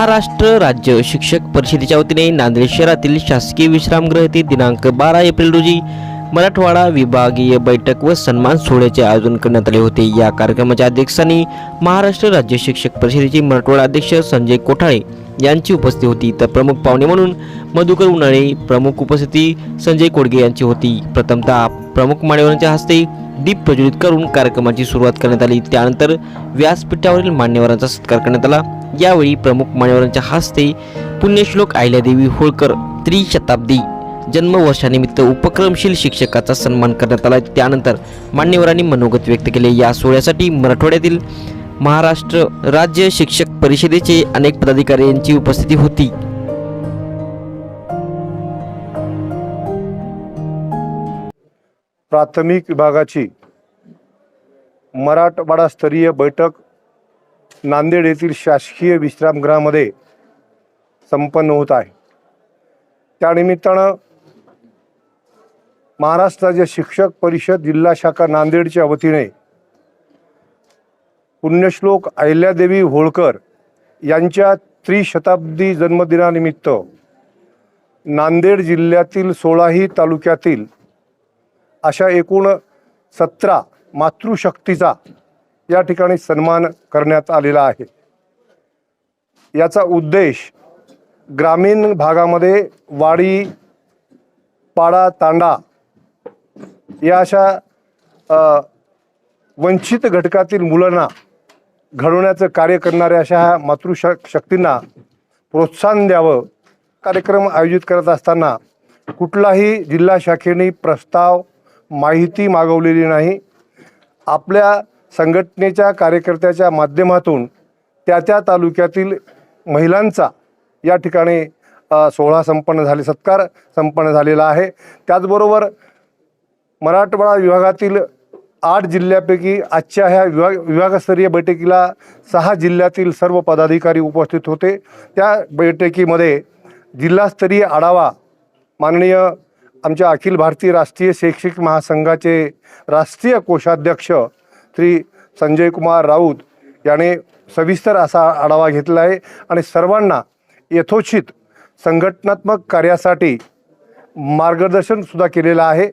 महाराष्ट्र राज्य शिक्षक परिषदेच्या वतीने नांदेड शहरातील शासकीय विश्रामगृह येथे दिनांक बारा एप्रिल रोजी मराठवाडा विभागीय बैठक व सन्मान सोहळ्याचे आयोजन करण्यात आले होते. या कार्यक्रमाच्या अध्यक्षांनी महाराष्ट्र राज्य शिक्षक परिषदेचे मराठवाडा अध्यक्ष संजय कोठाळे यांची उपस्थिती होती. तर प्रमुख पाहुणे म्हणून मधुकर उन्हाळे प्रमुख उपस्थिती संजय कोडगे यांची होती. प्रथमतः प्रमुख मान्यवरांच्या हस्ते दीप प्रज्वलित करून कार्यक्रमाची सुरुवात करण्यात आली. त्यानंतर व्यासपीठावरील मान्यवरांचा सत्कार करण्यात आला. यावेळी प्रमुख मान्यवरांच्या हस्ते पुण्यश्लोक अहिल्यादेवी होळकर त्रिशताब्दी जन्मवर्षानिमित्त उपक्रमशील शिक्षकाचा सन्मान करण्यात आला. त्यानंतर मान्यवरांनी मनोगत व्यक्त केले. या सोहळ्यासाठी मराठवाड्यातील महाराष्ट्र राज्य शिक्षक परिषदेचे अनेक पदाधिकारी यांची उपस्थिती होती. प्राथमिक विभागाची मराठवाडा स्तरीय बैठक नांदेड येथील शासकीय विश्रामगृहामध्ये संपन्न होत आहे. त्यानिमित्तानं महाराष्ट्राच्या शिक्षक परिषद जिल्हा शाखा नांदेडच्या वतीने पुण्यश्लोक अहिल्यादेवी होळकर यांच्या त्रिशताब्दी जन्मदिनानिमित्त नांदेड जिल्ह्यातील सोळाही तालुक्यातील अशा एकूण सतरा मातृशक्तीचा या ठिकाणी सन्मान करण्यात आलेला आहे. याचा उद्देश ग्रामीण भागामध्ये वाडी पाडा तांडा या अशा वंचित घटकातील मुलांना घडवण्याचं कार्य करणाऱ्या अशा मातृशक शक्तींना प्रोत्साहन द्यावं. कार्यक्रम आयोजित करत असताना कुठलाही जिल्हा शाखेने प्रस्ताव माहिती मागवलेली नाही. आपल्या संघटनेच्या कार्यकर्त्याच्या माध्यमातून त्या त्या तालुक्यातील महिलांचा या ठिकाणी सोहळा संपन्न झाले सत्कार संपन्न झालेला आहे. त्याचबरोबर मराठवाडा विभागातील आठ जिल्ह्यापैकी आजच्या ह्या विभाग विभागस्तरीय बैठकीला सहा जिल्ह्यातील सर्व पदाधिकारी उपस्थित होते. त्या बैठकीमध्ये जिल्हास्तरीय आढावा माननीय आमच्या अखिल भारतीय राष्ट्रीय शैक्षणिक महासंघाचे राष्ट्रीय कोषाध्यक्ष श्री संजय कुमार राऊत याने सविस्तर असा आढावा घेतला आहे आणि सर्वांना यथोचित संघटनात्मक कार्यासाठी मार्गदर्शनसुद्धा केलेलं आहे.